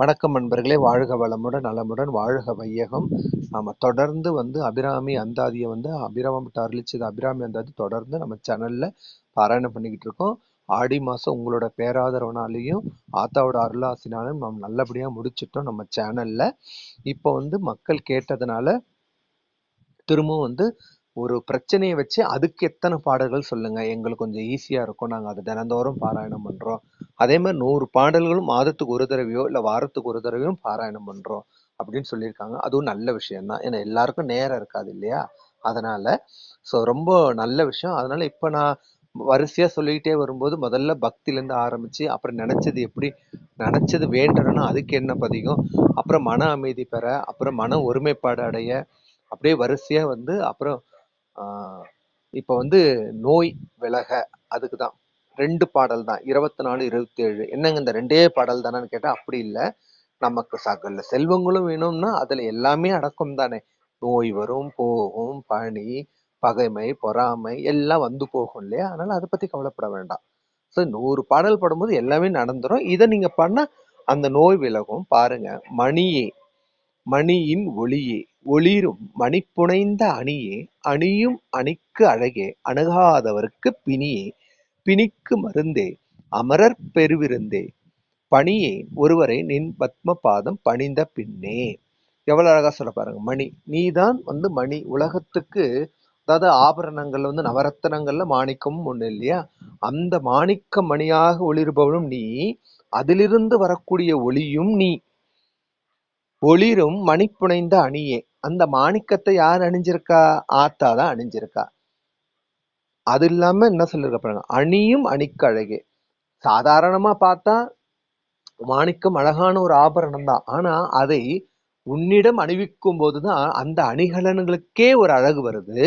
வணக்கம் நண்பர்களே. வாழ்க வளமுடன் நலமுடன் வாழ்க வையகம். நம்ம தொடர்ந்து வந்து அபிராமி அந்தாதியை வந்து அபிராமம் அருளிச்சது அபிராமி அந்தாதி தொடர்ந்து நம்ம சேனல்ல பாராயணம் பண்ணிக்கிட்டு இருக்கோம். ஆடி மாசம் உங்களோட பேராதரவனாலையும் ஆத்தாவோட அருளாசினாலும் நம்ம நல்லபடியா முடிச்சிட்டோம் நம்ம சேனல்ல இப்போ வந்து மக்கள் கேட்டதுனால திரும்பவும் வந்து ஒரு பிரச்சனையை வச்சு அதுக்கு எத்தனை பாடல்கள் சொல்லுங்க? எங்களுக்கு கொஞ்சம் ஈஸியா இருக்கும். நாங்கள் அதை தினந்தோறும் பாராயணம் பண்றோம். அதே மாதிரி நூறு பாடல்களும் மாதத்துக்கு ஒரு தடவையோ இல்லை வாரத்துக்கு ஒரு தடவையும் பாராயணம் பண்றோம் அப்படின்னு சொல்லியிருக்காங்க. அதுவும் நல்ல விஷயம்தான். ஏன்னா எல்லாருக்கும் நேரம் இருக்காது இல்லையா? அதனால ஸோ ரொம்ப நல்ல விஷயம். அதனால இப்ப நான் வரிசையா சொல்லிக்கிட்டே வரும்போது முதல்ல பக்திலேருந்து ஆரம்பித்து ஆரம்பிச்சு அப்புறம் நினைச்சது எப்படி நினைச்சது வேண்டணும்னா அதுக்கு என்ன பதிகம்? அப்புறம் மன அமைதி பெற அப்புறம் மன ஒருமைப்பாடு அடைய அப்படியே வரிசையா வந்து அப்புறம் இப்போ வந்து நோய் விலக அதுக்கு தான் ரெண்டு பாடல் தான் இருபத்தி நாலு இருபத்தி ஏழு என்னங்க இந்த ரெண்டே பாடல் தானேன்னு கேட்டால் அப்படி இல்லை. நமக்கு சகல செல்வங்களும் வேணும்னா அதில் எல்லாமே அடக்கம் தானே. நோய் வரும் போகும் பனி பகைமை பொறாமை எல்லாம் வந்து போகும் இல்லையா? அதனால் அதை பற்றி கவலைப்பட வேண்டாம். ஸோ நூறு பாடல் படும்போது எல்லாமே நடந்துடும் இதை நீங்கள் பண்ணா அந்த நோய் விலகும். பாருங்க. மணியே மணியின் ஒளியே. ஒளிரும் மணிப்புனைந்த அணியே அணியும் அணிக்கு அழகே அணுகாதவர்க்கு பிணியே பிணிக்கு மருந்தே அமரர் பெருவிருந்தே. பணியே ஒருவரை நின் பத்ம பாதம் பணிந்த பின்னே. எவ்வளவு அழகா சொல்ல பாருங்க மணி. நீதான் வந்து மணி. உலகத்துக்கு அதாவது ஆபரணங்கள் வந்து நவரத்தனங்கள்ல மாணிக்கமும் ஒண்ணு இல்லையா? அந்த மாணிக்க மணியாக ஒளிர்பவனும் நீ அதிலிருந்து வரக்கூடிய ஒளியும் நீ. ஒளிரும் மணிப்புனைந்த அணியே அந்த மாணிக்கத்தை யார் அணிஞ்சிருக்கா? ஆத்தா தான் அணிஞ்சிருக்கா. அது இல்லாம என்ன சொல்லிருக்க பாருங்க அணியும் அணிக்கழகே சாதாரணமா பார்த்தா மாணிக்கம் அழகான ஒரு ஆபரணம் தான். ஆனா அதை உன்னிடம் அணிவிக்கும் போதுதான் அந்த அணிகலன்களுக்கே ஒரு அழகு வருது.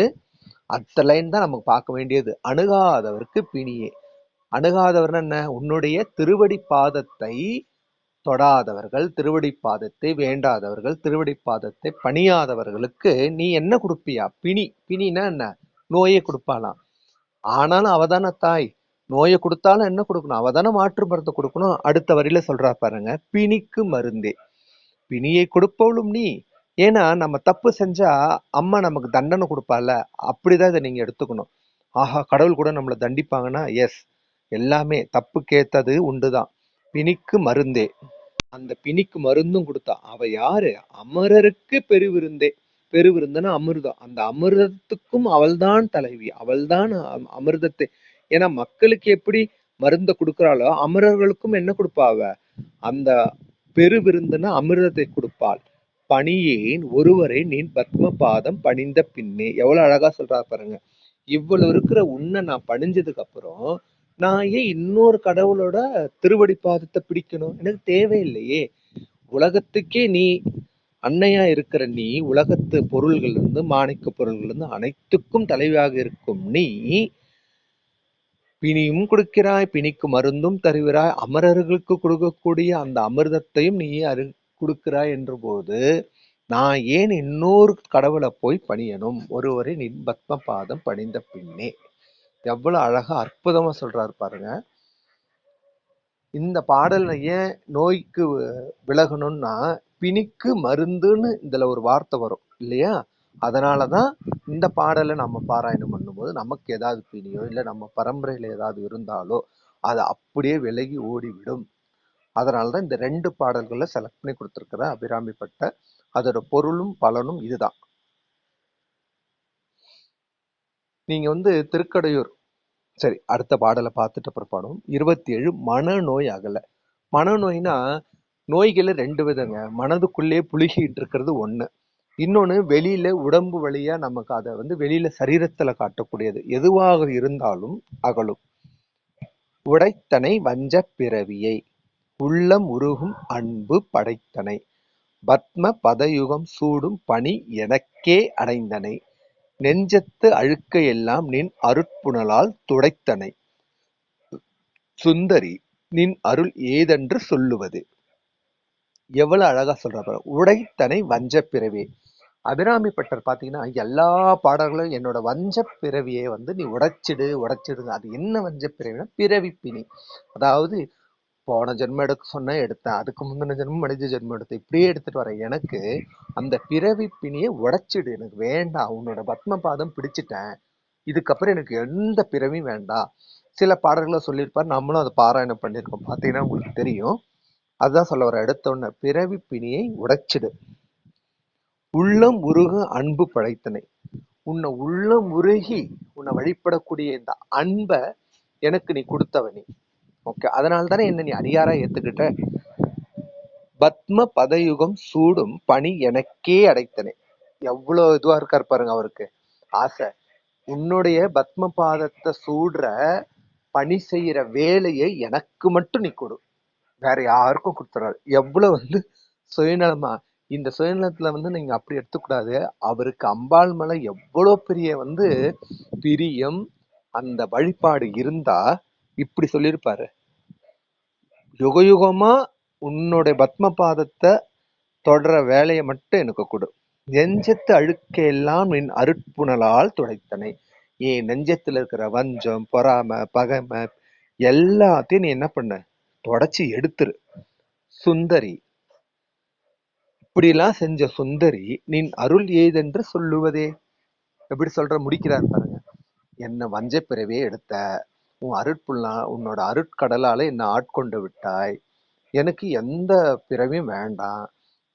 அடுத்த லைன் தான் நமக்கு பார்க்க வேண்டியது. அணுகாதவருக்கு பிணியே. அணுகாதவர்னா என்ன? உன்னுடைய திருவடி பாதத்தை தொடாதவர்கள் திருவடி பாதத்தை வேண்டாதவர்கள் திருவடி பாதத்தை பணியாதவர்களுக்கு நீ என்ன கொடுப்பியா? பிணி. பிணினா என்ன? நோயை கொடுப்பாளாம். ஆனாலும் அவதான தாய். நோயை கொடுத்தாலும் என்ன கொடுக்கணும்? அவதான மாற்று மருந்து கொடுக்கணும். அடுத்த வரியில சொல்றா பாருங்க பிணிக்கு மருந்தே. பிணியை கொடுப்பவளும் நீ. ஏன்னா நம்ம தப்பு செஞ்சா அம்மா நமக்கு தண்டனை கொடுப்பால அப்படிதான் இதை நீங்க எடுத்துக்கணும். ஆஹா கடவுள் கூட நம்மளை தண்டிப்பாங்கன்னா எஸ் எல்லாமே தப்புக்கேத்தது உண்டுதான். பிணிக்கு மருந்தே. அந்த பிணிக்கு மருந்தும் கொடுத்தா அவ யாரு? அமரருக்கு பெருவிருந்தே பெருவிருந்தனா அமிர்தம் அந்த அமிர்தத்துக்கும் அவள்தான் தலைவி அவள்தான் அம்- அமிர்தத்தை. ஏன்னா மக்களுக்கு எப்படி மருந்த கொடுக்குறாளோ அமரர்களுக்கும் என்ன கொடுப்பா அவ? அந்த பெருவிருந்துனா அமிர்தத்தை கொடுப்பாள். பணியேன் ஒருவரை நீ பத்ம பாதம் பணிந்த பின்னே. எவ்வளவு அழகா சொல்றா பாருங்க. இவ்வளவு இருக்கிற உன்னை நான் பணிஞ்சதுக்கு அப்புறம் நான் ஏன் இன்னொரு கடவுளோட திருவடி பாதத்தை பிடிக்கணும்? எனக்கு தேவையில்லையே. உலகத்துக்கே நீ அன்னையா இருக்கிற நீ உலகத்து பொருள்கள் இருந்து மாணிக்க பொருள்கள் இருந்து அனைத்துக்கும் தலைவியாக இருக்கும் நீ பிணியும் கொடுக்கிறாய் பிணிக்கு மருந்தும் தருகிறாய் அமரர்களுக்கு கொடுக்கக்கூடிய அந்த அமிர்தத்தையும் நீ அரு கொடுக்கிறாய் என்ற போது நான் ஏன் இன்னொரு கடவுளை போய் பணியணும்? ஒருவரின் பத்ம பாதம் பணிந்த பின்னே. எவ்வளவு அழகா அற்புதமா சொல்றாரு பாருங்க. இந்த பாடல் ஏன் நோய்க்கு விலகணும்னா பிணிக்கு மருந்துன்னு இதுல ஒரு வார்த்தை வரும் இல்லையா? அதனாலதான் இந்த பாடலை நம்ம பாராயணம் பண்ணும்போது நமக்கு ஏதாவது பிணியோ இல்லை நம்ம பரம்பரையில ஏதாவது இருந்தாலோ அது அப்படியே விலகி ஓடிவிடும். அதனாலதான் இந்த ரெண்டு பாடல்களை செலக்ட் பண்ணி கொடுத்துருக்குற அபிராமிப்பட்ட அதோட பொருளும் பலனும் இதுதான். நீங்க வந்து திருக்கடையூர் சரி அடுத்த பாடலை பார்த்துட்டு அப்புறம் பாடுவோம். இருபத்தி ஏழு மனநோய் அகல. மனநோய்னா நோய்களை ரெண்டு விதங்க. மனதுக்குள்ளே புழுகிட்டு இருக்கிறது ஒண்ணு. இன்னொன்று வெளியில உடம்பு வழியா நமக்கு அதை வந்து வெளியில சரீரத்துல காட்டக்கூடியது. எதுவாக இருந்தாலும் அகலும். உடைத்தனை வஞ்ச பிறவியை. உள்ளம் உருகும் அன்பு படைத்தனை. பத்ம பதயுகம் சூடும் பணி எனக்கே அடைந்தனை. நெஞ்சத்து அழுக்கையெல்லாம் எல்லாம் நின் அருட்புணலால் துடைத்தனை. சுந்தரி நின் அருள் ஏதென்று சொல்லுவது. எவ்வளவு அழகா சொல்ற உடைத்தனை வஞ்ச பிறவி. அபிராமி பட்டர் பாத்தீங்கன்னா எல்லா பாடல்களும் என்னோட வஞ்ச பிறவியை வந்து நீ உடைச்சிடு உடைச்சிடுங்க அது என்ன வஞ்ச பிறவினா பிறவி பிணி. அதாவது போன ஜென்மம் எடுக்க சொன்ன எடுத்தேன் அதுக்கு முந்தின ஜென்மம் மனித ஜென்மம் எடுத்தேன் இப்படியே எடுத்துட்டு வரேன் எனக்கு அந்த பிறவி பிணியை உடைச்சிடு எனக்கு வேண்டாம் உன்னோட பத்ம பாதம் பிடிச்சிட்டேன். இதுக்கப்புறம் எனக்கு எந்த பிறவியும் வேண்டாம். சில பாடல்களை சொல்லியிருப்பார் நம்மளும் அதை பாராயணம் பண்ணியிருக்கோம் பார்த்தீங்கன்னா உங்களுக்கு தெரியும். அதுதான் சொல்ல வர எடுத்த உடனே பிறவி பிணியை உடைச்சிடு. உள்ளம் உருக அன்பு படைத்தனை. உன்னை உள்ளம் உருகி உன்னை வழிபடக்கூடிய இந்த அன்பை எனக்கு நீ கொடுத்தவனி ஓகே அதனால தானே என்ன நீ அடியாரா ஏத்துக்கிட்ட? பத்ம பதயுகம் சூடும் பணி எனக்கே அடைத்தனே. எவ்வளவு இதுவா இருக்காரு பாருங்க அவருக்கு. ஆசை. உன்னுடைய பத்ம பாதத்தை சூடுற பணி செய்யற வேலையை எனக்கு மட்டும் நீ கொடு. வேற யாருக்கும் கொடுத்துறாரு எவ்வளவு வந்து சுயநலமா. இந்த சுயநலத்துல வந்து நீங்க அப்படி எடுத்துக்கூடாது. அவருக்கு அம்பாள் மேல எவ்வளவு பெரிய வந்து பிரியம் அந்த வழிபாடு இருந்தா இப்படி சொல்லியிருப்பாரு. யுகயுகமா உன்னுடைய பத்ம பாதத்தை தொடர வேலையை மட்டும் எனக்கு கொடு. நெஞ்சத்து அழுக்கையெல்லாம் நின் அருட்புணலால் துடைத்தனை. ஏன் நெஞ்சத்துல இருக்கிற வஞ்சம் பொறாமை பகைமை எல்லாத்தையும் நீ என்ன பண்ண? தொடச்சி எடுத்துரு. சுந்தரி இப்படிலாம் செஞ்ச சுந்தரி நின் அருள் ஏதென்று சொல்லுவதே? எப்படி சொல்ற முடிக்கிறார் பாருங்க. என்ன வஞ்ச பிறவே எடுத்த உன் அருட்புள்ளா உன்னோட அருட்கடலால என்னை ஆட்கொண்டு விட்டாய்? எனக்கு எந்த பிறவியும் வேண்டாம்.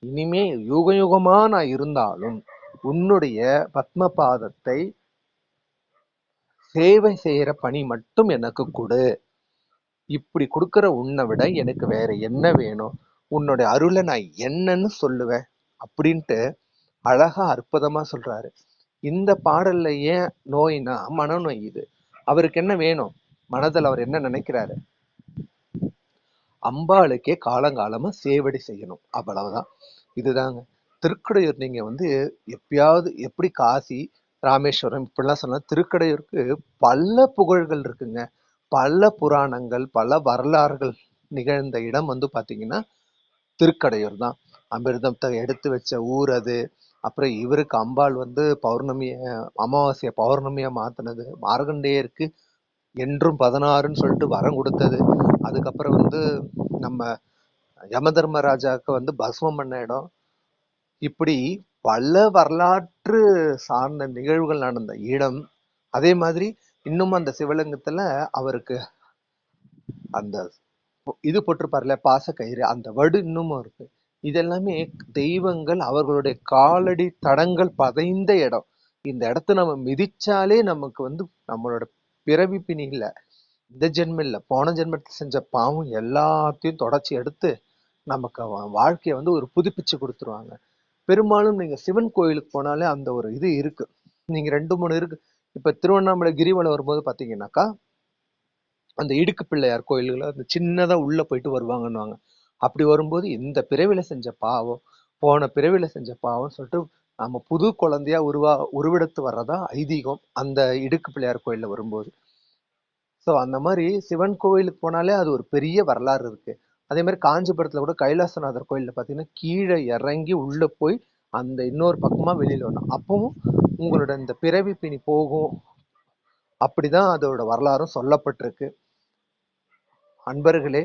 இனிமே யுக யுகமா நான் இருந்தாலும் உன்னுடைய பத்ம பாதத்தை சேவை செய்யற பணி மட்டும் எனக்கு கொடு. இப்படி கொடுக்குற உன்னை விட எனக்கு வேற என்ன வேணும்? உன்னுடைய அருளை நான் என்னன்னு சொல்லுவேன் அப்படின்ட்டு அழகா அற்புதமா சொல்றாரு. இந்த பாடல்ல ஏன் நோய்னா மனநோய் இது. அவருக்கு என்ன வேணும்? மனதில் அவர் என்ன நினைக்கிறாரு? அம்பாளுக்கே காலங்காலமா சேவடி செய்யணும். அவ்வளவுதான். இதுதாங்க. திருக்கடையூர் நீங்க வந்து எப்பயாவது எப்படி காசி ராமேஸ்வரம் இப்படிலாம் சொன்னா திருக்கடையூருக்கு பல புகழ்கள் இருக்குங்க. பல புராணங்கள் பல வரலாறுகள் நிகழ்ந்த இடம் வந்து பாத்தீங்கன்னா திருக்கடையூர் தான். அமிர்தத்தை எடுத்து வச்ச ஊர் அது. அப்புறம் இவருக்கு அம்பாள் வந்து பௌர்ணமிய அமாவாசைய பௌர்ணமியா மாத்தினது. மார்கண்டேயருக்கு என்றும் பதினாறுன்னு சொல்லிட்டு வரம் கொடுத்தது. அதுக்கப்புறம் வந்து நம்ம யம தர்மராஜாவுக்கு வந்து பஸ்மம் பண்ண இடம். இப்படி பல வரலாற்று சார்ந்த நிகழ்வுகள் நடந்த இடம். அதே மாதிரி இன்னும் அந்த சிவலிங்கத்துல அவருக்கு அந்த இது போட்டிருப்பார்ல பாச கயிறு அந்த வடு இன்னமும் இருக்கு. இதெல்லாமே தெய்வங்கள் அவர்களுடைய காலடி தடங்கள் பதைந்த இடம். இந்த இடத்த நம்ம மிதிச்சாலே நமக்கு வந்து நம்மளோட பிறவி பிணியில் இல்ல. இந்த ஜென்மம் இல்ல. போன ஜென்மத்தில் செஞ்ச பாவம் எல்லாத்தையும் தொடச்சி எடுத்து நமக்கு வாழ்க்கையை வந்து ஒரு புதுப்பிச்சு கொடுத்துருவாங்க. பெரும்பாலும் நீங்க சிவன் கோயிலுக்கு போனாலே அந்த ஒரு இது இருக்கு. நீங்க ரெண்டு மூணு இருக்கு. இப்ப திருவண்ணாமலை கிரிவலம் வரும்போது பார்த்தீங்கன்னாக்கா அந்த இடுக்கு பிள்ளையார் கோயில்களை அந்த சின்னதா உள்ள போயிட்டு வருவாங்கன்னுவாங்க. அப்படி வரும்போது இந்த பிறவியில் செஞ்ச பாவம் போன பிறவியில் செஞ்ச பாவம் சொல்லிட்டு நம்ம புது குழந்தையா உருவா உருவெடுத்து வர்றதா ஐதீகம். அந்த இடுக்கு பிள்ளையார் கோயிலில் வரும்போது. ஸோ அந்த மாதிரி சிவன் கோயிலுக்கு போனாலே அது ஒரு பெரிய வரலாறு இருக்கு. அதே மாதிரி காஞ்சிபுரத்தில் கூட கைலாசநாதர் கோயிலில் பார்த்தீங்கன்னா கீழே இறங்கி உள்ளே போய் அந்த இன்னொரு பக்கமாக வெளியில் வரணும். அப்பவும் உங்களோட இந்த பிறவி பிணி போகும். அப்படிதான் அதோட வரலாறும் சொல்லப்பட்டிருக்கு. அன்பர்களே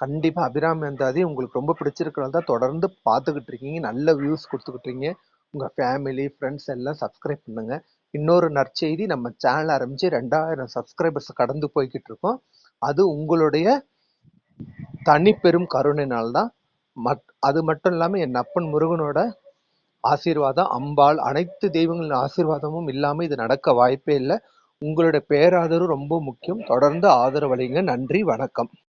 கண்டிப்பாக அபிராமி அந்தாதி உங்களுக்கு ரொம்ப பிடிச்சிருக்கிறதா தொடர்ந்து பார்த்துக்கிட்டு இருக்கீங்க. நல்ல வியூஸ் கொடுத்துக்கிட்டு இருக்கீங்க. உங்கள் ஃபேமிலி ஃப்ரெண்ட்ஸ் எல்லாம் சப்ஸ்கிரைப் பண்ணுங்க. இன்னொரு நற்செய்தி நம்ம சேனல் ஆரம்பித்து ரெண்டாயிரம் சப்ஸ்கிரைபர்ஸ் கடந்து போய்கிட்டு இருக்கோம். அது உங்களுடைய தனிப்பெரும் கருணையினால்தான் மட் அது மட்டும் இல்லாமல் என் அப்பன் முருகனோட ஆசீர்வாதம் அம்பாள் அனைத்து தெய்வங்களின் ஆசீர்வாதமும் இல்லாமல் இது நடக்க வாய்ப்பே இல்லை. உங்களுடைய பேராதரவு ரொம்ப முக்கியம். தொடர்ந்து ஆதரவளிங்க நன்றி வணக்கம்.